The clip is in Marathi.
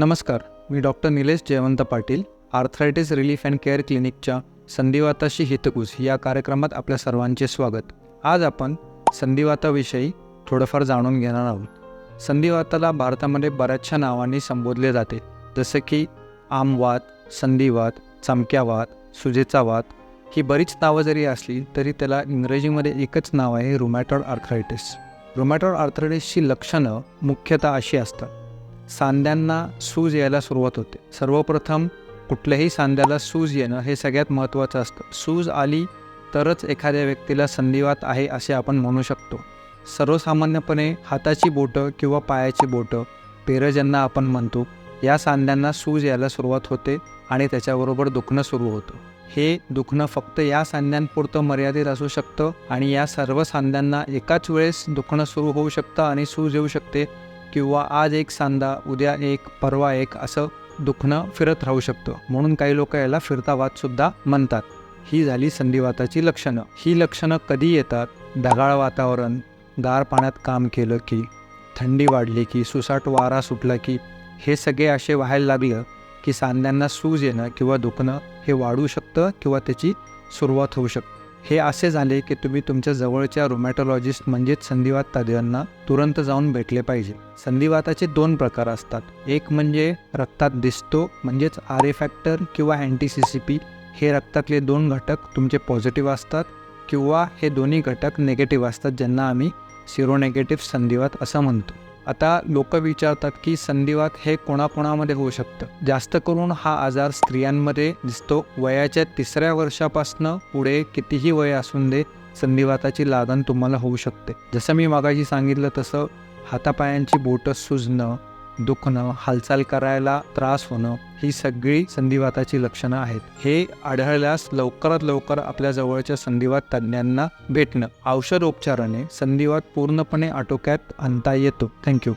नमस्कार मी doctor Nilesh Jaywant Patil arthritis relief and care क्लिनिकच्या संधिवाताशी हितकूस या कार्यक्रमात आपल्या सर्वांचे स्वागत. आज आपण संधिवाताविषयी थोडंफार जाणून घेणार आहोत. संधिवाताला भारतामध्ये बऱ्याचशा नावांनी संबोधले जाते जसं की आमवात संधिवात चमक्यावात सुजेचावात ही बरीच नावं जरी असली तरी त्याला इंग्रजीमध्ये एकच नाव आहे रुमॅटॉड आर्थरायटिस रुमॅटॉड आर्थरायटिसची लक्षणं मुख्यतः अशी असतात. सांध्यांना सूज यायला सुरुवात होते. सर्वप्रथम कुठल्याही सांध्याला सूज येणं हे सगळ्यात महत्त्वाचं असतं. सूज आली तरच एखाद्या व्यक्तीला संधिवात आहे असे आपण म्हणू शकतो. सर्वसामान्यपणे हाताची बोटं किंवा पायाची बोटं पेरं ज्यांना आपण म्हणतो या सांध्यांना सूज यायला सुरुवात होते आणि त्याच्याबरोबर दुखणं सुरू होतं. हे दुखणं फक्त या सांध्यांपुरतं मर्यादित असू शकतं आणि या सर्व सांध्यांना एकाच वेळेस दुखणं सुरू होऊ शकतं आणि सूज येऊ शकते किंवा आज एक सांधा उद्या एक परवा एक असं दुखणं फिरत राहू शकतं. म्हणून काही लोक याला फिरतावातसुद्धा म्हणतात. ही झाली संधिवाताची लक्षणं. ही लक्षणं कधी येतात? ढगाळ वातावरण गार पाण्यात काम केलं की थंडी वाढली की सुसाट वारा सुटला की हे सगळे असे व्हायला लागलं की सांध्यांना सूज येणं किंवा दुखणं हे वाढू शकतं किंवा त्याची सुरुवात होऊ शकते. हे असे झाले की तुम्ही तुमच्या जवळच्या रोमॅटॉलॉजिस्ट म्हणजेच संधिवात तज्ज्ञांना तुरंत जाऊन भेटले पाहिजे. संधिवाताचे दोन प्रकार असतात. एक म्हणजे रक्तात दिसतो म्हणजेच आर ए फॅक्टर किंवा अँटी सी सी पी हे रक्तातले दोन घटक तुमचे पॉझिटिव्ह असतात किंवा हे दोन्ही घटक निगेटिव्ह असतात ज्यांना आम्ही सिरोनेगेटिव्ह संधिवात असं म्हणतो. आता लोक विचारतात की संधिवात हे कोणाकोणामध्ये होऊ शकतं? जास्त करून हा आजार स्त्रियांमध्ये दिसतो. वयाच्या तिसऱ्या वर्षापासनं पुढे कितीही वय असून दे संधिवाताची लागण तुम्हाला होऊ शकते. जसं मी मागाशी सांगितलं तसं हातापायांची बोटं सुजणं दुखणं हालचाल करायला त्रास होणं ही सगळी संधिवाताची लक्षणं आहेत. हे आढळल्यास लवकरात लवकर आपल्या जवळच्या संधिवात तज्ज्ञांना भेटणं. औषध उपचाराने संधिवात पूर्णपणे आटोक्यात आणता येतो. थँक्यू